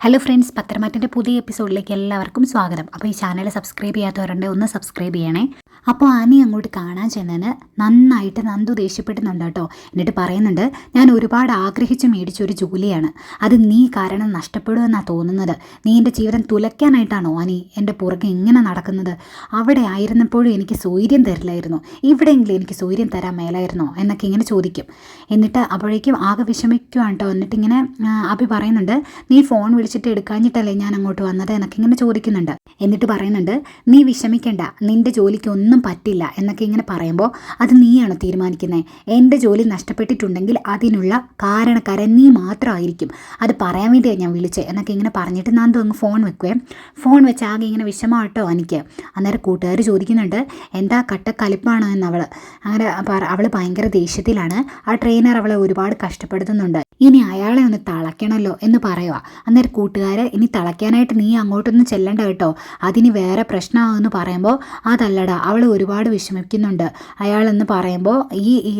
Hello friends പത്രമാറ്റിന്റെ പുതിയ എപ്പിസോഡിലേക്ക് എല്ലാവർക്കും സ്വാഗതം. അപ്പോൾ ഈ ചാനൽ സബ്സ്ക്രൈബ് ചെയ്യാത്തവരുണ്ട് ഒന്ന് സബ്സ്ക്രൈബ് ചെയ്യണേ. അപ്പോൾ ആനി അങ്ങോട്ട് കാണാൻ ചെന്നതിന് നന്നായിട്ട് നന്ദു ദേഷ്യപ്പെടുന്നുണ്ട് കേട്ടോ. എന്നിട്ട് പറയുന്നുണ്ട് ഞാൻ ഒരുപാട് ആഗ്രഹിച്ച് മേടിച്ച ഒരു ജോലിയാണ്. അത് നീ കാരണം നഷ്ടപ്പെടുമെന്നാണ് തോന്നുന്നത്. നീ എന്റെ ജീവിതം തുലയ്ക്കാനായിട്ടാണോ ആനി എന്റെ പുറകെ ഇങ്ങനെ നടക്കുന്നത്? അവിടെ ആയിരുന്നപ്പോഴും എനിക്ക് സൂര്യം തരില്ലായിരുന്നു. ഇവിടെയെങ്കിലും എനിക്ക് സൂര്യം തരാൻ മേലായിരുന്നോ? എന്നൊക്കെ ഇങ്ങനെ ചോദിക്കും. എന്നിട്ട് അപ്പോഴേക്കും ആകെ വിഷമിക്കുവാണ് കേട്ടോ. എന്നിട്ട് ഇങ്ങനെ ആ, അഭി പറയുന്നുണ്ട് നീ ഫോൺ വിളിച്ചിട്ട് എടുക്കാഞ്ഞിട്ടല്ലേ ഞാൻ അങ്ങോട്ട് വന്നത് എന്നൊക്കെ ഇങ്ങനെ ചോദിക്കുന്നുണ്ട്. എന്നിട്ട് പറയുന്നുണ്ട് നീ വിഷമിക്കണ്ട നിന്റെ ജോലിക്ക് ഒന്നും പറ്റില്ല എന്നൊക്കെ ഇങ്ങനെ പറയുമ്പോൾ അത് നീയാണോ തീരുമാനിക്കുന്നത് എന്റെ ജോലി നഷ്ടപ്പെട്ടിട്ടുണ്ടെങ്കിൽ അതിനുള്ള കാരണക്കാരൻ നീ മാത്രമായിരിക്കും. അത് പറയാൻ വേണ്ടിയാണ് ഞാൻ വിളിച്ചത് എന്നൊക്കെ ഇങ്ങനെ പറഞ്ഞിട്ട് നന്ദു അങ്ങ് ഫോൺ വെക്കുവേ. ഫോൺ വെച്ച് ആകെ ഇങ്ങനെ വിഷമമാട്ടോ എനിക്ക് അന്നേരം കൂട്ടുകാർ ചോദിക്കുന്നുണ്ട് എന്താ കട്ട കലിപ്പാണോ എന്ന് അവൾ അങ്ങനെ അവൾ ഭയങ്കര ദേഷ്യത്തിലാണ്. ആ ട്രെയിനർ അവളെ ഒരുപാട് കഷ്ടപ്പെടുത്തുന്നുണ്ട്. ഇനി അയാളെ ഒന്ന് തളയ്ക്കണമല്ലോ എന്ന് പറയുക അന്നേരം കൂട്ടുകാരെ ഇനി തളയ്ക്കാനായിട്ട് നീ അങ്ങോട്ടൊന്നും ചെല്ലണ്ട കേട്ടോ. അതിന് വേറെ പ്രശ്നമാകുമെന്ന് പറയുമ്പോൾ അതല്ലടാ അവൾ ഒരുപാട് വിഷമിക്കുന്നുണ്ട്. അയാളെന്ന് പറയുമ്പോൾ ഈ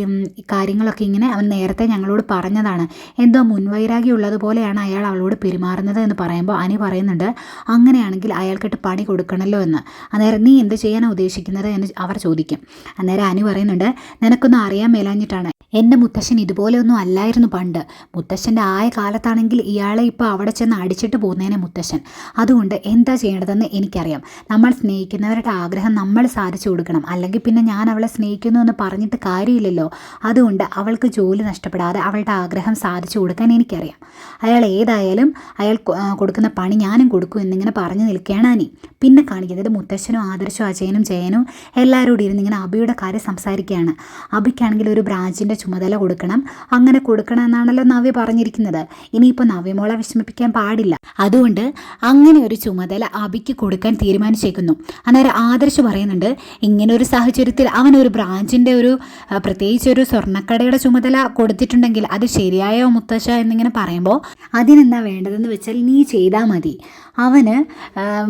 കാര്യങ്ങളൊക്കെ ഇങ്ങനെ അവൻ നേരത്തെ ഞങ്ങളോട് പറഞ്ഞതാണ്. എന്തോ മുൻവൈരാഗ്യം ഉള്ളതുപോലെയാണ് അയാൾ അവളോട് പെരുമാറുന്നത് എന്ന് പറയുമ്പോൾ അനി പറയുന്നുണ്ട്. അങ്ങനെയാണെങ്കിൽ അയാൾക്കിട്ട് പണി കൊടുക്കണമല്ലോ എന്ന്. അന്നേരം നീ എന്ത് ചെയ്യാനാണ് ഉദ്ദേശിക്കുന്നത് എന്ന് അവർ ചോദിക്കും. അന്നേരം അനി പറയുന്നുണ്ട് നിനക്കൊന്നും അറിയാൻ മേലാഞ്ഞിട്ടാണ്. എന്റെ മുത്തശ്ശൻ ഇതുപോലെയൊന്നും അല്ലായിരുന്നു പണ്ട്. മുത്തശ്ശന്റെ ആയ കാലത്താണെങ്കിൽ ഇയാളെ ഇപ്പോൾ അവിടെ ചെന്ന് അടിച്ചിട്ട് പോകുന്നതിനെ മുത്തശ്ശൻ. അതുകൊണ്ട് എന്താ ചെയ്യേണ്ടതെന്ന് എനിക്കറിയാം. നമ്മൾ സ്നേഹിക്കുന്നവരുടെ ആഗ്രഹം നമ്മൾ സാധിച്ചു കൊടുക്കണം. അല്ലെങ്കിൽ പിന്നെ ഞാൻ അവളെ സ്നേഹിക്കുന്നു എന്ന് പറഞ്ഞിട്ട് കാര്യമില്ലല്ലോ. അതുകൊണ്ട് അവൾക്ക് ജോലി നഷ്ടപ്പെടാതെ അവളുടെ ആഗ്രഹം സാധിച്ചു കൊടുക്കാൻ എനിക്കറിയാം. അയാൾ ഏതായാലും അയാൾ കൊടുക്കുന്ന പണി ഞാനും കൊടുക്കും എന്നിങ്ങനെ പറഞ്ഞു നിൽക്കുകയാണ് അനി. പിന്നെ കാണിക്കുന്നത് മുത്തശ്ശനും ആദർശും അജയനും ജയനും എല്ലാവരോടും ഇരുന്ന് ഇങ്ങനെ അബിയുടെ കാര്യം സംസാരിക്കുകയാണ്. അബിക്കാണെങ്കിൽ ഒരു ബ്രാഞ്ചിന്റെ ചുമതല കൊടുക്കണം. അങ്ങനെ കൊടുക്കണം എന്നാണല്ലോ നവ്യ പറഞ്ഞിരിക്കുന്നത്. ഇനിയിപ്പോൾ നവ്യമോളെ വിഷമിപ്പിക്കാൻ പാടില്ല. അതുകൊണ്ട് അങ്ങനെ ഒരു ചുമതല അബിക്ക് കൊടുക്കാൻ തീരുമാനിച്ചേക്കുന്നു. അന്നേരം ആദർശ് പറയുന്നുണ്ട് ഇങ്ങനെ ഒരു സാഹചര്യത്തിൽ അവൻ ഒരു ബ്രാഞ്ചിന്റെ ഒരു പ്രത്യേകിച്ച് ഒരു സ്വർണക്കടയുടെ ചുമതല കൊടുത്തിട്ടുണ്ടെങ്കിൽ അത് ശരിയായോ മുത്തശ്ശ? എന്നിങ്ങനെ പറയുമ്പോൾ അതിനെന്താ വേണ്ടതെന്ന് വെച്ചാൽ നീ ചെയ്താൽ മതി. അവന്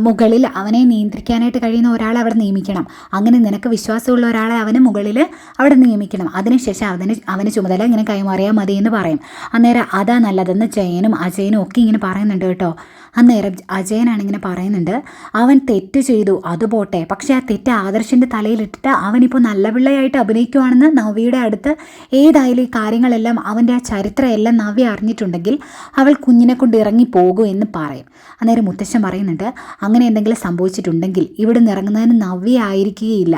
മുകളിൽ അവനെ നിയന്ത്രിക്കാനായിട്ട് കഴിയുന്ന ഒരാളെ അവിടെ നിയമിക്കണം. അങ്ങനെ നിനക്ക് വിശ്വാസമുള്ള ഒരാളെ അവന് മുകളിൽ അവിടെ നിയമിക്കണം. അതിനുശേഷം അവന് അവന് ചുമതല ഇങ്ങനെ കൈമാറിയാൽ മതി എന്ന് പറയും. അന്നേരം അതാ നല്ലതെന്ന് ജയനും അജയനും ഒക്കെ ഇങ്ങനെ പറയുന്നുണ്ട് കേട്ടോ. അന്നേരം അജയനാണ് ഇങ്ങനെ പറയുന്നുണ്ട് അവൻ തെറ്റ് ചെയ്തു അത് പോട്ടെ. പക്ഷേ ആ തെറ്റ് ആദർശിന്റെ തലയിലിട്ടിട്ട് അവനിപ്പോൾ നല്ല പിള്ളയായിട്ട് അഭിനയിക്കുവാണെന്ന് നവ്യയുടെ അടുത്ത് ഏതായാലും ഈ കാര്യങ്ങളെല്ലാം അവന്റെ ആ ചരിത്രം എല്ലാം നവ്യ അറിഞ്ഞിട്ടുണ്ടെങ്കിൽ അവൾ കുഞ്ഞിനെ കൊണ്ട് ഇറങ്ങി പോകും എന്ന് പറയും. അന്നേരം മുത്തശ്ശൻ പറയുന്നുണ്ട് അങ്ങനെ എന്തെങ്കിലും സംഭവിച്ചിട്ടുണ്ടെങ്കിൽ ഇവിടെ നിന്ന് ഇറങ്ങുന്നതിന് നവ്യ ആയിരിക്കുകയില്ല.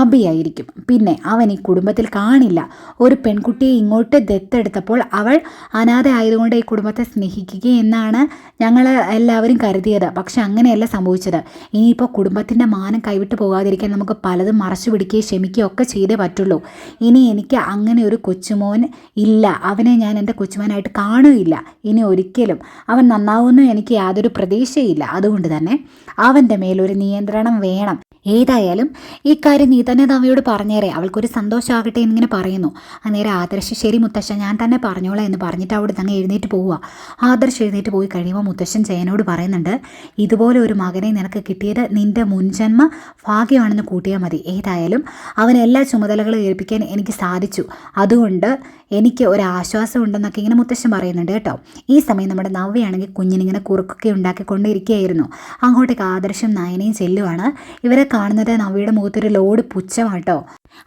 അബിയായിരിക്കും പിന്നെ അവൻ ഈ കുടുംബത്തിൽ കാണില്ല. ഒരു പെൺകുട്ടിയെ ഇങ്ങോട്ട് ദത്തെടുത്തപ്പോൾ അവൾ അനാഥ ആയതുകൊണ്ട് ഈ കുടുംബത്തെ സ്നേഹിക്കുക എന്നാണ് ഞങ്ങൾ എല്ലാവരും കരുതിയത്. പക്ഷെ അങ്ങനെയല്ല സംഭവിച്ചത്. ഇനിയിപ്പോൾ കുടുംബത്തിന്റെ മാനം കൈവിട്ട് പോകാതിരിക്കാൻ നമുക്ക് പലതും മറച്ചു പിടിക്കുകയും ക്ഷമിക്കുകയും ഒക്കെ ചെയ്തേ പറ്റുള്ളൂ. ഇനി എനിക്ക് അങ്ങനെ ഒരു കൊച്ചുമോൻ ഇല്ല. അവനെ ഞാൻ എന്റെ കൊച്ചുമോനായിട്ട് കാണുകയില്ല. ഇനി ഒരിക്കലും. അവൻ നന്നാവുമെന്ന് എനിക്ക് യാതൊരു പ്രതീക്ഷയില്ല അതുകൊണ്ട് തന്നെ അവന്റെ മേലൊരു നിയന്ത്രണം വേണം. ഏതായാലും ഈ കാര്യം നീ തന്നെ അവയോട് പറഞ്ഞേരെ. അവൾക്കൊരു സന്തോഷമാകട്ടെ എന്നിങ്ങനെ പറയുന്നു. അന്നേരം ആദർശ് ശരി മുത്തശ്ശൻ ഞാൻ തന്നെ പറഞ്ഞോളാം എന്ന് പറഞ്ഞിട്ട് അവിടെ തന്നെ എഴുന്നേറ്റ് പോവുക ആദർശ് എഴുന്നേറ്റ് പോയി കഴിയുമ്പോൾ മുത്തശ്ശൻ ജയനോട് പറയുന്നുണ്ട് ഇതുപോലെ ഒരു മകനെ നിനക്ക് കിട്ടിയത് നിന്റെ മുൻജന്മ ഭാഗ്യമാണെന്ന് കൂട്ടിയാൽ മതി. ഏതായാലും അവൻ എല്ലാ ചുമതലകളും ഏൽപ്പിക്കാൻ എനിക്ക് സാധിച്ചു. അതുകൊണ്ട് എനിക്ക് ഒരു ആശ്വാസം ഉണ്ടെന്നൊക്കെ ഇങ്ങനെ മുത്തശ്ശൻ പറയുന്നുണ്ട് കേട്ടോ. ഈ സമയം നമ്മുടെ നവ്യയാണെങ്കിൽ കുഞ്ഞിനിങ്ങനെ കുറുക്കൊക്കെ ഉണ്ടാക്കിക്കൊണ്ടിരിക്കുകയായിരുന്നു അങ്ങോട്ടേക്ക് ആദർശം നയനയും ചെല്ലുവാണ്. ഇവരെ കാണുന്നത് നവ്യയുടെ മുഖത്തൊരു ലോഡ് പുച്ഛമാട്ടോ.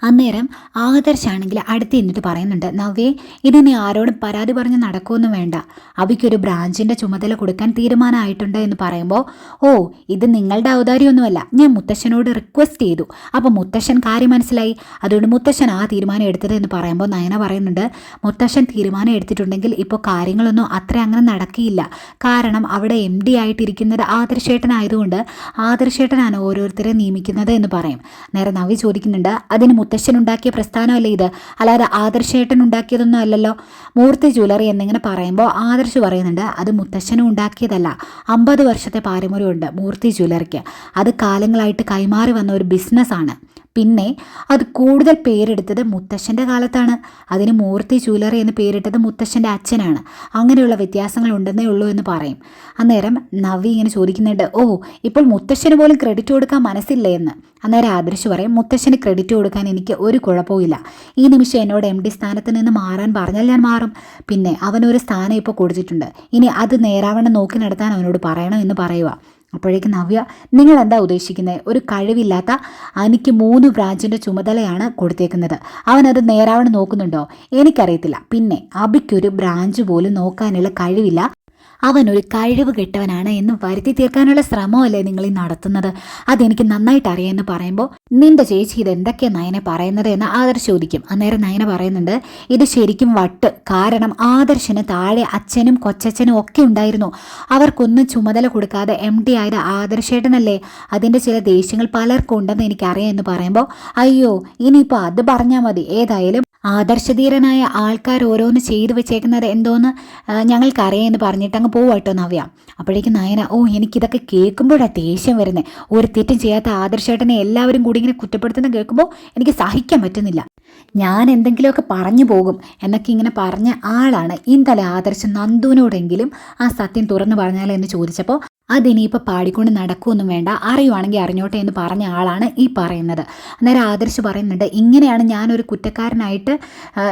അന്നേരം ആദർശാണെങ്കിൽ അടുത്ത് എന്നിട്ട് പറയുന്നുണ്ട് നവ്യേ നീ ആരോടും പരാതി പറഞ്ഞ് നടക്കുമൊന്നും വേണ്ട. അവയ്ക്കൊരു ബ്രാഞ്ചിന്റെ ചുമതല കൊടുക്കാൻ തീരുമാനമായിട്ടുണ്ട് എന്ന് പറയുമ്പോൾ ഓ ഇത് നിങ്ങളുടെ ഔദാര്യമൊന്നുമല്ല. ഞാൻ മുത്തശ്ശനോട് റിക്വസ്റ്റ് ചെയ്തു. അപ്പോൾ മുത്തശ്ശൻ കാര്യം മനസ്സിലായി. അതുകൊണ്ട് മുത്തശ്ശൻ ആ തീരുമാനം എടുത്തത് എന്ന് പറയുമ്പോൾ നയന പറയുന്നുണ്ട് മുത്തശ്ശൻ തീരുമാനം എടുത്തിട്ടുണ്ടെങ്കിൽ ഇപ്പോൾ കാര്യങ്ങളൊന്നും അത്ര അങ്ങനെ നടക്കിയില്ല കാരണം അവിടെ എം ഡി ആയിട്ടിരിക്കുന്നത് ആദർശേട്ടനായതുകൊണ്ട് ആദർശേട്ടനാണ് ഓരോരുത്തരെ നിയമിക്കുന്നത് എന്ന് പറയും. നേരെ നവി ചോദിക്കുന്നുണ്ട് അതിന് മുത്തശ്ശൻ ഉണ്ടാക്കിയ പ്രസ്ഥാനമല്ലേ ഇത്? അല്ലാതെ ആദർശേട്ടൻ ഉണ്ടാക്കിയതൊന്നും അല്ലല്ലോ? മൂർത്തി ജ്വല്ലറി എന്നിങ്ങനെ പറയുമ്പോൾ ആദർശ് പറയുന്നുണ്ട് അത് മുത്തശ്ശനും ഉണ്ടാക്കിയതല്ല. അമ്പത് വർഷത്തെ പാരമ്പര്യമുണ്ട് മൂർത്തി ജ്വല്ലറിക്ക്. അത് കാലങ്ങളായിട്ട് കൈമാറി വന്ന ഒരു ബിസിനസ്സാണ് പിന്നെ അത് കൂടുതൽ പേരെടുത്തത് മുത്തശ്ശന്റെ കാലത്താണ്. അതിന് മൂർത്തി ജ്വല്ലറി എന്ന് പേരിട്ടത് മുത്തശ്ശന്റെ അച്ഛനാണ്. അങ്ങനെയുള്ള വ്യത്യാസങ്ങൾ ഉണ്ടെന്നേ ഉള്ളൂ എന്ന് പറയും. അന്നേരം നവി ഇങ്ങനെ ചോദിക്കുന്നുണ്ട് ഓ ഇപ്പോൾ മുത്തശ്ശന് പോലും ക്രെഡിറ്റ് കൊടുക്കാൻ മനസ്സില്ലേ എന്ന്? അന്നേരം ആദർശ് പറയും മുത്തശ്ശന് ക്രെഡിറ്റ് കൊടുക്കാൻ എനിക്ക് ഒരു കുഴപ്പമില്ല ഈ നിമിഷം എന്നോട് എം ഡി സ്ഥാനത്ത് നിന്ന് മാറാൻ പറഞ്ഞാൽ ഞാൻ മാറും. പിന്നെ അവനൊരു സ്ഥാനം ഇപ്പോൾ കൊടുത്തിട്ടുണ്ട്. ഇനി അത് നേരാവണ്ണം നോക്കി നടത്താൻ അവനോട് പറയണം എന്ന് പറയുക അപ്പോഴേക്കും നവ്യ നിങ്ങൾ എന്താ ഉദ്ദേശിക്കുന്നത് ഒരു കഴിവില്ലാത്ത അനിക്ക് മൂന്ന് ബ്രാഞ്ചിന്റെ ചുമതലയാണ് കൊടുത്തേക്കുന്നത്. അവനത് നേരാവണ്ണം നോക്കുന്നുണ്ടോ? എനിക്കറിയത്തില്ല. പിന്നെ അബിക്കൊരു ബ്രാഞ്ച് പോലും നോക്കാനുള്ള കഴിവില്ല. അവനൊരു കഴിവ് കെട്ടവനാണ് എന്ന് വരുത്തി തീർക്കാനുള്ള ശ്രമമല്ലേ നിങ്ങൾ ഈ നടത്തുന്നത്? അതെനിക്ക് നന്നായിട്ട് അറിയാമെന്ന് പറയുമ്പോൾ നിന്റെ ചേച്ചി ഇത് എന്തൊക്കെയാണ് നയനെ പറയുന്നത്? എന്ന് ആദർശ് ചോദിക്കും. അന്നേരം നയന പറയുന്നുണ്ട് ഇത് ശരിക്കും വട്ട്. കാരണം ആദർശന് താഴെ അച്ഛനും കൊച്ചച്ഛനും ഒക്കെ ഉണ്ടായിരുന്നു. അവർക്കൊന്നും ചുമതല കൊടുക്കാതെ എം ഡി ആയത് ആദർശേട്ടനല്ലേ. അതിന്റെ ചില ദേഷ്യങ്ങൾ പലർക്കും ഉണ്ടെന്ന് എനിക്കറിയാം എന്ന് പറയുമ്പോൾ അയ്യോ ഇനിയിപ്പോൾ അത് പറഞ്ഞാൽ മതി. ഏതായാലും ആദർശധീരനായ ആൾക്കാർ ഓരോന്ന് ചെയ്തു വെച്ചേക്കുന്നത് എന്തോന്ന് ഞങ്ങൾക്കറിയാം എന്ന് പറഞ്ഞിട്ട് അങ്ങ് പോവാട്ടോ നവ്യ. അപ്പോഴേക്കും നയന ഓ എനിക്കിതൊക്കെ കേൾക്കുമ്പോഴാണ് ദേഷ്യം വരുന്നത് ഒരു തെറ്റും ചെയ്യാത്ത ആദർശേട്ടനെ എല്ലാവരും കൂടി ഇങ്ങനെ കുറ്റപ്പെടുത്തുന്ന കേൾക്കുമ്പോൾ എനിക്ക് സഹിക്കാൻ പറ്റുന്നില്ല. ഞാൻ എന്തെങ്കിലുമൊക്കെ പറഞ്ഞു പോകും എന്നൊക്കെ ഇങ്ങനെ പറഞ്ഞ ആളാണ് ഇന്നലെ ആദർശം നന്ദുവിനോടെങ്കിലും ആ സത്യം തുറന്നു പറഞ്ഞാലോ എന്ന് ചോദിച്ചപ്പോൾ അതിനിയിപ്പോൾ പാടിക്കൊണ്ട് നടക്കുമൊന്നും വേണ്ട. അറിയുവാണെങ്കിൽ അറിഞ്ഞോട്ടെ എന്ന് പറഞ്ഞ ആളാണ് ഈ പറയുന്നത്. അന്നേരം ആദർശ് പറയുന്നുണ്ട് ഇങ്ങനെയാണ് ഞാനൊരു കുറ്റക്കാരനായിട്ട്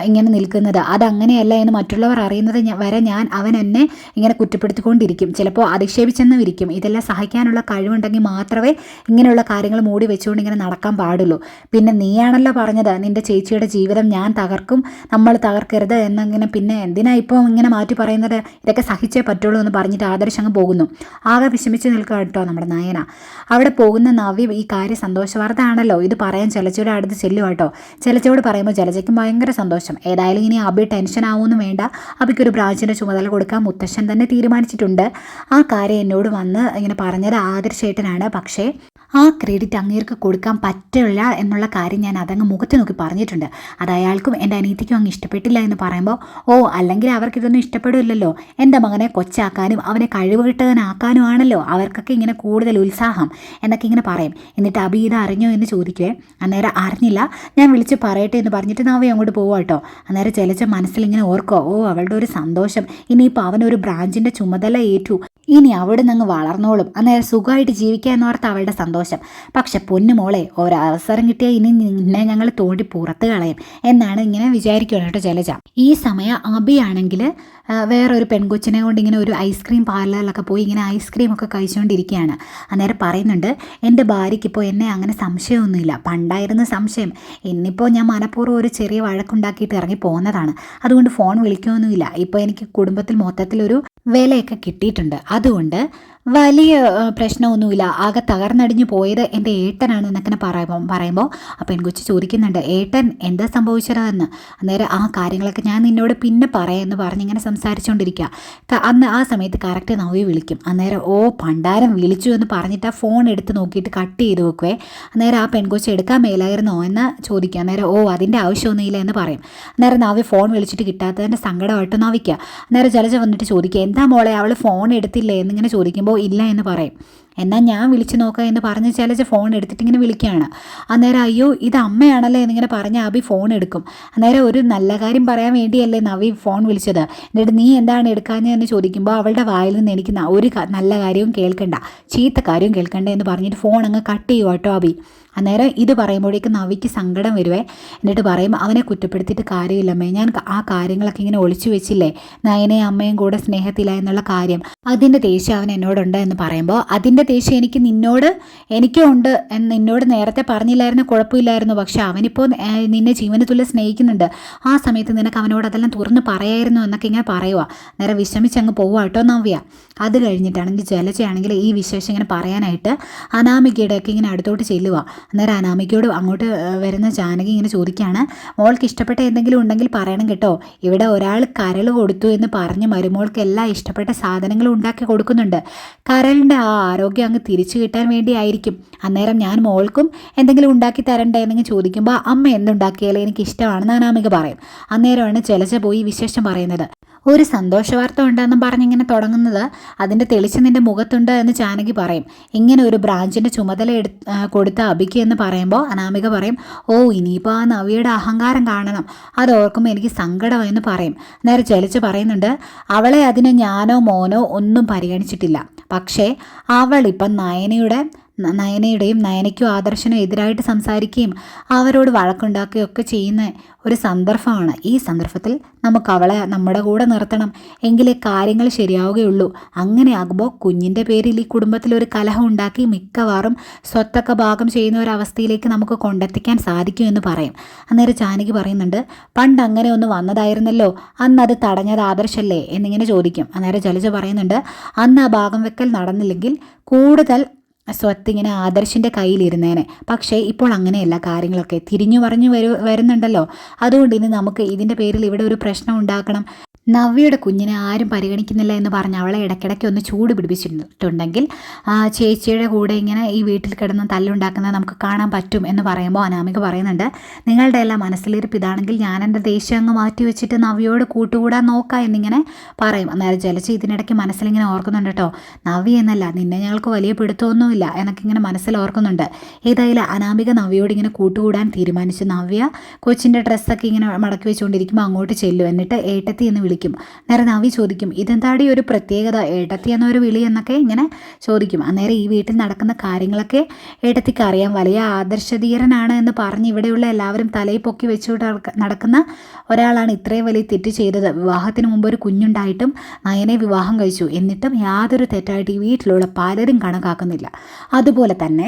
ഇങ്ങനെ നിൽക്കുന്നത്. അതങ്ങനെയല്ല എന്ന് മറ്റുള്ളവർ അറിയുന്നത് വരെ ഞാൻ അവൻ എന്നെ ഇങ്ങനെ കുറ്റപ്പെടുത്തിക്കൊണ്ടിരിക്കും. ചിലപ്പോൾ അധിക്ഷേപിച്ചെന്നും ഇരിക്കും. ഇതെല്ലാം സഹിക്കാനുള്ള കഴിവുണ്ടെങ്കിൽ മാത്രമേ ഇങ്ങനെയുള്ള കാര്യങ്ങൾ മൂടി വെച്ചുകൊണ്ട് ഇങ്ങനെ നടക്കാൻ പാടുള്ളൂ. പിന്നെ നീയാണല്ലോ പറഞ്ഞത് നിന്റെ ചേച്ചിയുടെ ജീവിതം ഞാൻ തകർക്കും നമ്മൾ തകർക്കരുത് എന്നങ്ങനെ. പിന്നെ എന്തിനാ ഇപ്പോൾ ഇങ്ങനെ മാറ്റി പറയുന്നത്? ഇതൊക്കെ സഹിച്ചേ പറ്റുള്ളൂ എന്ന് പറഞ്ഞിട്ട് ആദർശ് അങ്ങ് പോകുന്നു. ആകെ വിഷമിച്ച് നിൽക്കുക കേട്ടോ നമ്മുടെ നയന. അവിടെ പോകുന്ന നവ്യ ഈ കാര്യം സന്തോഷവാർത്ത ആണല്ലോ ഇത് പറയാൻ ചെലച്ചയുടെ അടുത്ത് ചെല്ലുക കേട്ടോ. ചെലച്ചയോട് പറയുമ്പോൾ ചെലച്ചയ്ക്കും ഭയങ്കര സന്തോഷം. ഏതായാലും ഇനി അബി ടെൻഷൻ ആവുമെന്ന് വേണ്ട. അബിക്കൊരു ബ്രാഞ്ചിന്റെ ചുമതല കൊടുക്കാൻ മുത്തശ്ശൻ തന്നെ തീരുമാനിച്ചിട്ടുണ്ട്. ആ കാര്യം എന്നോട് വന്ന് ഇങ്ങനെ പറഞ്ഞത് ആദർശേട്ടനാണ്. പക്ഷേ ആ ക്രെഡിറ്റ് അങ്ങേർക്ക് കൊടുക്കാൻ പറ്റില്ല എന്നുള്ള കാര്യം ഞാൻ അതങ്ങ് മുഖത്ത് നോക്കി പറഞ്ഞിട്ടുണ്ട്. അത് അയാൾക്കും എന്റെ അനീതിക്കും അങ്ങ് ഇഷ്ടപ്പെട്ടില്ല എന്ന് പറയുമ്പോൾ ഓ അല്ലെങ്കിൽ അവർക്ക് ഇതൊന്നും ഇഷ്ടപ്പെടില്ലല്ലോ. എന്റെ മകനെ കൊച്ചാക്കാനും അവനെ കഴിവുകിട്ടവനാക്കാനും ആണല്ലോ അവർക്കൊക്കെ ഇങ്ങനെ കൂടുതൽ ഉത്സാഹം എന്നൊക്കെ ഇങ്ങനെ പറയും. എന്നിട്ട് അബി ഇത് അറിഞ്ഞോ എന്ന് ചോദിക്കുവേ അന്നേരം അറിഞ്ഞില്ല. ഞാൻ വിളിച്ച് പറയട്ടെ എന്ന് പറഞ്ഞിട്ട് നാവേ അങ്ങോട്ട് പോകാം കേട്ടോ അന്നേരം ചെലച്ച മനസ്സിൽ ഇങ്ങനെ ഓർക്കോ ഓ അവളുടെ ഒരു സന്തോഷം. ഇനിയിപ്പോൾ അവനൊരു ബ്രാഞ്ചിന്റെ ചുമതല ഏറ്റു. ഇനി അവിടെ നിന്ന് വളർന്നോളും. അന്നേരം സുഖമായിട്ട് ജീവിക്കുക എന്നോർത്ത് അവളുടെ സന്തോഷം. പക്ഷെ പൊന്നു മോളെ ഒരവസരം കിട്ടിയാൽ ഇനി നിന്നെ ഞങ്ങൾ തോണ്ടി പുറത്ത് കളയും എന്നാണ് ഇങ്ങനെ വിചാരിക്കുകയാണ് കേട്ടോ ജലജ. ഈ സമയം അബിയാണെങ്കിൽ വേറൊരു പെൺകൊച്ചിനെ കൊണ്ട് ഇങ്ങനെ ഒരു ഐസ്ക്രീം പാർലറിലൊക്കെ പോയി ഇങ്ങനെ ഐസ്ക്രീം ഒക്കെ കഴിച്ചുകൊണ്ടിരിക്കുകയാണ് അന്നേരം പറയുന്നുണ്ട് എന്റെ ഭാര്യയ്ക്ക് ഇപ്പോൾ എന്നെ അങ്ങനെ സംശയമൊന്നുമില്ല. പണ്ടായിരുന്ന സംശയം. ഇന്നിപ്പോൾ ഞാൻ മനഃപൂർവം ഒരു ചെറിയ വഴക്കുണ്ടാക്കിയിട്ട് ഇറങ്ങി പോകുന്നതാണ് അതുകൊണ്ട് ഫോൺ വിളിക്കുകയൊന്നുമില്ല ഇപ്പോൾ എനിക്ക് കുടുംബത്തിൽ മൊത്തത്തിലൊരു വിലയൊക്കെ കിട്ടിയിട്ടുണ്ട്. അതുകൊണ്ട് വലിയ പ്രശ്നമൊന്നുമില്ല. ആകെ തകർന്നടിഞ്ഞു പോയത് എന്റെ ഏട്ടനാണ് എന്നൊക്കെ പറയുമ്പോൾ പറയുമ്പോൾ ആ പെൺകൊച്ച് ചോദിക്കുന്നുണ്ട് ഏട്ടൻ എന്താ സംഭവിച്ചതെന്ന്? അന്നേരം ആ കാര്യങ്ങളൊക്കെ ഞാൻ നിന്നോട് പിന്നെ പറയാമെന്ന് പറഞ്ഞ് ഇങ്ങനെ സംസാരിച്ചുകൊണ്ടിരിക്കുക അന്ന് ആ സമയത്ത് കറക്റ്റ് നവ്യ വിളിക്കും. അന്നേരം ഓ പണ്ടാരം വിളിച്ചു എന്ന് പറഞ്ഞിട്ട് ആ ഫോൺ എടുത്ത് നോക്കിയിട്ട് കട്ട് ചെയ്ത് വെക്കുവേ അന്നേരം ആ പെൺകൊച്ച് എടുക്കാൻ മേലായിരുന്നോ? എന്ന് ചോദിക്കുക അന്നേരം ഓ അതിന്റെ ആവശ്യമൊന്നുമില്ല എന്ന് പറയും. അന്നേരം നവ്യ ഫോൺ വിളിച്ചിട്ട് കിട്ടാത്തതിന്റെ സങ്കടമായിട്ട് നവിക്കുക അന്നേരം ജലജ വന്നിട്ട് ചോദിക്കുക എന്താ മോളെ അവൾ ഫോൺ എടുത്തില്ലേ? എന്നിങ്ങനെ ചോദിക്കുമ്പോൾ ഇല്ല എന്ന് പറയും. എന്നാൽ ഞാൻ വിളിച്ചു നോക്കാം എന്ന് പറഞ്ഞ് ജലജ ഫോൺ എടുത്തിട്ട് ഇങ്ങനെ വിളിക്കുകയാണ്. അന്നേരം അയ്യോ ഇത് അമ്മയാണല്ലേ എന്നിങ്ങനെ പറഞ്ഞ് അബി ഫോൺ എടുക്കും. അന്നേരം ഒരു നല്ല കാര്യം പറയാൻ വേണ്ടിയല്ലേ നവി ഫോൺ വിളിച്ചത്. എന്നിട്ട് നീ എന്താണ് എടുക്കാഞ്ഞതെന്ന് ചോദിക്കുമ്പോൾ അവളുടെ വായിൽ നിന്ന് എനിക്ക് ഒരു നല്ല കാര്യവും കേൾക്കണ്ട. ചീത്ത കാര്യവും കേൾക്കണ്ട എന്ന് പറഞ്ഞിട്ട് ഫോൺ അങ്ങ് കട്ട് ചെയ്യുവാട്ടോ അബി. അന്നേരം ഇത് പറയുമ്പോഴേക്കും നവിക്ക് സങ്കടം വരുവേ. എന്നിട്ട് പറയും അവനെ കുറ്റപ്പെടുത്തിയിട്ട് കാര്യമില്ലമ്മേ ഞാൻ ആ കാര്യങ്ങളൊക്കെ ഇങ്ങനെ ഒളിച്ചു വെച്ചില്ലേ? നയനെ അമ്മയും കൂടെ സ്നേഹത്തില്ല എന്നുള്ള കാര്യം. അതിന്റെ ദേഷ്യം അവൻ എന്നോടുണ്ട് എന്ന് പറയുമ്പോൾ അതിന്റെ ദേഷ്യം എനിക്ക് നിന്നോട് എനിക്കും ഉണ്ട് എന്ന് നിന്നോട് നേരത്തെ പറഞ്ഞില്ലായിരുന്നു കുഴപ്പമില്ലായിരുന്നു. പക്ഷെ അവനിപ്പോൾ നിന്നെ ജീവന സ്നേഹിക്കുന്നുണ്ട്. ആ സമയത്ത് നിനക്ക് അവനോട് അതെല്ലാം തുറന്ന് പറയായിരുന്നു എന്നൊക്കെ ഇങ്ങനെ പറയുക നേരെ വിഷമിച്ച് അങ്ങ് പോവുക കേട്ടോ നവ്യ. അത് കഴിഞ്ഞിട്ടാണെങ്കിൽ ജലജയാണെങ്കിൽ ഈ വിശേഷം ഇങ്ങനെ പറയാനായിട്ട് അനാമികയുടെയൊക്കെ ഇങ്ങനെ അടുത്തോട്ട് ചെല്ലുക അന്നേരം അനാമികയോട് അങ്ങോട്ട് വരുന്ന ജാനകി ഇങ്ങനെ ചോദിക്കുകയാണ് മോൾക്ക് ഇഷ്ടപ്പെട്ട എന്തെങ്കിലും ഉണ്ടെങ്കിൽ പറയണം കേട്ടോ. ഇവിടെ ഒരാൾ കരൾ കൊടുത്തു എന്ന് പറഞ്ഞ് മരുമോൾക്ക് എല്ലാ ഇഷ്ടപ്പെട്ട സാധനങ്ങളും ഉണ്ടാക്കി കൊടുക്കുന്നുണ്ട്. കരളിന്റെ ആ ആരോഗ്യം അങ്ങ് തിരിച്ചു കിട്ടാൻ വേണ്ടിയായിരിക്കും. അന്നേരം ഞാൻ മോൾക്കും എന്തെങ്കിലും ഉണ്ടാക്കി തരണ്ടേ എന്നെങ്കിൽ ചോദിക്കുമ്പോൾ അമ്മ എന്തുണ്ടാക്കിയാലും എനിക്ക് ഇഷ്ടമാണെന്ന് അനാമിക പറയും. അന്നേരമാണ് ജലജ പോയി വിശേഷം പറയുന്നത്. ഒരു സന്തോഷവാർത്ത ഉണ്ടെന്നും പറഞ്ഞിങ്ങനെ തുടങ്ങുന്നത് അതിന്റെ തെളിച്ച് നിന്റെ മുഖത്തുണ്ട് എന്ന് ജാനകി പറയും. ഇങ്ങനെ ഒരു ബ്രാഞ്ചിന്റെ ചുമതല എടു കൊടുത്ത അബിക്ക് എന്ന് പറയുമ്പോൾ അനാമിക പറയും ഓ ഇനിയിപ്പോൾ ആ നവിയുടെ അഹങ്കാരം കാണണം. അത് ഓർക്കുമ്പോൾ എനിക്ക് സങ്കടമെന്ന് പറയും. നേരെ ചലിച്ച് പറയുന്നുണ്ട് അവളെ അതിനെ ഞാനോ മോനോ ഒന്നും പരിഗണിച്ചിട്ടില്ല. പക്ഷേ അവളിപ്പം നയനയുടെ നയനയുടെയും നയനയ്ക്കും ആദർശനും എതിരായിട്ട് സംസാരിക്കുകയും അവരോട് വഴക്കുണ്ടാക്കുകയും ഒക്കെ ചെയ്യുന്ന ഒരു സന്ദർഭമാണ്. ഈ സന്ദർഭത്തിൽ നമുക്ക് അവളെ നമ്മുടെ കൂടെ നിർത്തണം. എങ്കിലേ കാര്യങ്ങൾ ശരിയാവുകയുള്ളൂ. അങ്ങനെയാകുമ്പോൾ കുഞ്ഞിന്റെ പേരിൽ ഈ കുടുംബത്തിൽ ഒരു കലഹം ഉണ്ടാക്കി മിക്കവാറും സ്വത്തൊക്കെ ഭാഗം ചെയ്യുന്ന ഒരു അവസ്ഥയിലേക്ക് നമുക്ക് കൊണ്ടെത്തിക്കാൻ സാധിക്കും എന്ന് പറയും. അന്നേരം ചാനകി പറയുന്നുണ്ട് പണ്ട് അങ്ങനെ ഒന്ന് വന്നതായിരുന്നല്ലോ. അന്ന് അത് തടഞ്ഞത് ആദർശല്ലേ? എന്നിങ്ങനെ ചോദിക്കും. അന്നേരം ജലജ പറയുന്നുണ്ട് അന്ന് ആ ഭാഗം വെക്കൽ നടന്നില്ലെങ്കിൽ കൂടുതൽ സ്വത്ത് ഇങ്ങനെ ആദർശിന്റെ കയ്യിലിരുന്നേനെ. പക്ഷേ ഇപ്പോൾ അങ്ങനെയല്ല. കാര്യങ്ങളൊക്കെ തിരിഞ്ഞു പറഞ്ഞു വരു വരുന്നുണ്ടല്ലോ. അതുകൊണ്ട് ഇനി നമുക്ക് ഇതിന്റെ പേരിൽ ഇവിടെ ഒരു പ്രശ്നം ഉണ്ടാക്കണം. നവ്യയുടെ കുഞ്ഞിനെ ആരും പരിഗണിക്കുന്നില്ല എന്ന് പറഞ്ഞ് അവളെ ഇടയ്ക്കിടയ്ക്ക് ഒന്ന് ചൂട് പിടിപ്പിച്ചിട്ടുണ്ടെങ്കിൽ ചേച്ചിയുടെ കൂടെ ഇങ്ങനെ ഈ വീട്ടിൽ കിടന്ന് തല്ലുണ്ടാക്കുന്നത് നമുക്ക് കാണാൻ പറ്റും എന്ന് പറയുമ്പോൾ അനാമിക പറയുന്നുണ്ട് നിങ്ങളുടെ എല്ലാം മനസ്സിലിരിപ്പ് ഇതാണെങ്കിൽ ഞാൻ എന്റെ ദേഷ്യം അങ്ങ് മാറ്റി വെച്ചിട്ട് നവ്യയോട് കൂട്ടുകൂടാൻ നോക്കാം എന്നിങ്ങനെ പറയും. അന്നേരം ജലച്ച് ഇതിനിടയ്ക്ക് മനസ്സിലിങ്ങനെ ഓർക്കുന്നുണ്ട് കേട്ടോ നവ്യ എന്നല്ല നിന്നെ ഞങ്ങൾക്ക് വലിയ പിടുത്തമൊന്നുമില്ല എന്നൊക്കെ ഇങ്ങനെ മനസ്സിൽ ഓർക്കുന്നുണ്ട്. ഏതായാലും അനാമിക നവ്യയോട് ഇങ്ങനെ കൂട്ടുകൂടാൻ തീരുമാനിച്ചു. നവ്യ കൊച്ചിന്റെ ഡ്രസ്സൊക്കെ ഇങ്ങനെ മടക്കി വെച്ചുകൊണ്ടിരിക്കുമ്പോൾ അങ്ങോട്ട് ചെല്ലും. എന്നിട്ട് ഏട്ടത്തി എന്ന് വിളിക്കും. നേരെ നവി ചോദിക്കും ഇതെന്താടി ഒരു പ്രത്യേകത? ഏട്ടത്തി എന്നൊരു വിളി? എന്നൊക്കെ ഇങ്ങനെ ചോദിക്കും. അന്നേരം ഈ വീട്ടിൽ നടക്കുന്ന കാര്യങ്ങളൊക്കെ ഏട്ടത്തിക്ക് അറിയാം. വലിയ ആദർശധീരനാണ് എന്ന് പറഞ്ഞ് ഇവിടെയുള്ള എല്ലാവരും തലയിൽ പൊക്കി വെച്ചുകൊണ്ട് നടക്കുന്ന ഒരാളാണ് ഇത്രയും വലിയ തെറ്റ് ചെയ്തത്. വിവാഹത്തിന് മുമ്പ് ഒരു കുഞ്ഞുണ്ടായിട്ടും നയനെ വിവാഹം കഴിച്ചു. എന്നിട്ടും യാതൊരു തെറ്റായിട്ട് ഈ വീട്ടിലുള്ള പലരും കണക്കാക്കുന്നില്ല. അതുപോലെ തന്നെ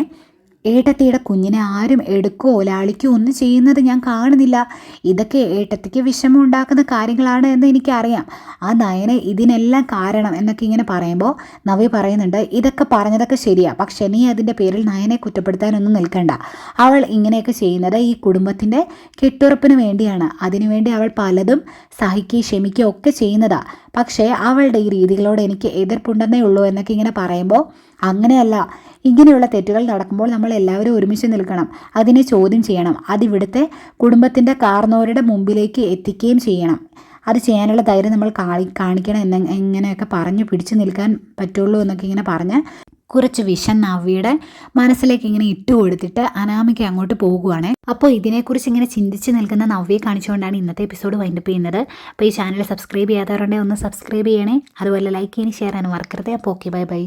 ഏട്ടത്തിയുടെ കുഞ്ഞിനെ ആരും എടുക്കോ ലാളിക്കോ ഒന്നും ചെയ്യുന്നത് ഞാൻ കാണുന്നില്ല. ഇതൊക്കെ ഏട്ടത്തിക്ക് വിഷമം ഉണ്ടാക്കുന്ന കാര്യങ്ങളാണ് എന്ന് എനിക്കറിയാം. ആ നയനെ ഇതിനെല്ലാം കാരണം എന്നൊക്കെ ഇങ്ങനെ പറയുമ്പോൾ നവി പറയുന്നുണ്ട് ഇതൊക്കെ പറഞ്ഞതൊക്കെ ശരിയാണ് പക്ഷെ നീ അതിന്റെ പേരിൽ നയനെ കുറ്റപ്പെടുത്താനൊന്നും നിൽക്കണ്ട. അവൾ ഇങ്ങനെയൊക്കെ ചെയ്യുന്നത് ഈ കുടുംബത്തിന്റെ കെട്ടുറപ്പിന് വേണ്ടിയാണ്. അതിനുവേണ്ടി അവൾ പലതും സഹിക്കുകയും ക്ഷമിക്കുകയും ഒക്കെ ചെയ്യുന്നതാ. പക്ഷേ അവളുടെ ഈ രീതികളോട് എനിക്ക് എതിർപ്പുണ്ടെന്നേ ഉള്ളൂ എന്നൊക്കെ ഇങ്ങനെ പറയുമ്പോൾ അങ്ങനെയല്ല ഇങ്ങനെയുള്ള തെറ്റുകൾ നടക്കുമ്പോൾ നമ്മൾ എല്ലാവരും ഒരുമിച്ച് നിൽക്കണം. അതിനെ ചോദ്യം ചെയ്യണം. അതിവിടുത്തെ കുടുംബത്തിന്റെ കാർന്നോരുടെ മുമ്പിലേക്ക് എത്തിക്കുകയും ചെയ്യണം. അത് ചെയ്യാനുള്ള ധൈര്യം നമ്മൾ കാണി കാണിക്കണം എന്ന എങ്ങനെയൊക്കെ പറഞ്ഞ് പിടിച്ചു നിൽക്കാൻ പറ്റുള്ളൂ എന്നൊക്കെ ഇങ്ങനെ പറഞ്ഞ് കുറച്ച് വിഷം നവ്യയുടെ മനസ്സിലേക്ക് ഇങ്ങനെ ഇട്ട് കൊടുത്തിട്ട് അനാമിക അങ്ങോട്ട് പോകുവാണ്. അപ്പോൾ ഇതിനെക്കുറിച്ച് ഇങ്ങനെ ചിന്തിച്ച് നിൽക്കുന്ന നവ്യയെ കാണിച്ചുകൊണ്ടാണ് ഇന്നത്തെ എപ്പിസോഡ് വൈൻഡപ്പ് ചെയ്യുന്നത്. അപ്പോൾ ഈ ചാനൽ സബ്സ്ക്രൈബ് ചെയ്യാത്തവരുണ്ടെങ്കിൽ ഒന്ന് സബ്സ്ക്രൈബ് ചെയ്യണേ. അതുപോലെ ലൈക്ക് ചെയ്യാനും ഷെയർ ചെയ്യാനും മറക്കരുത്. അപ്പോൾ ഓക്കെ ബൈ ബൈ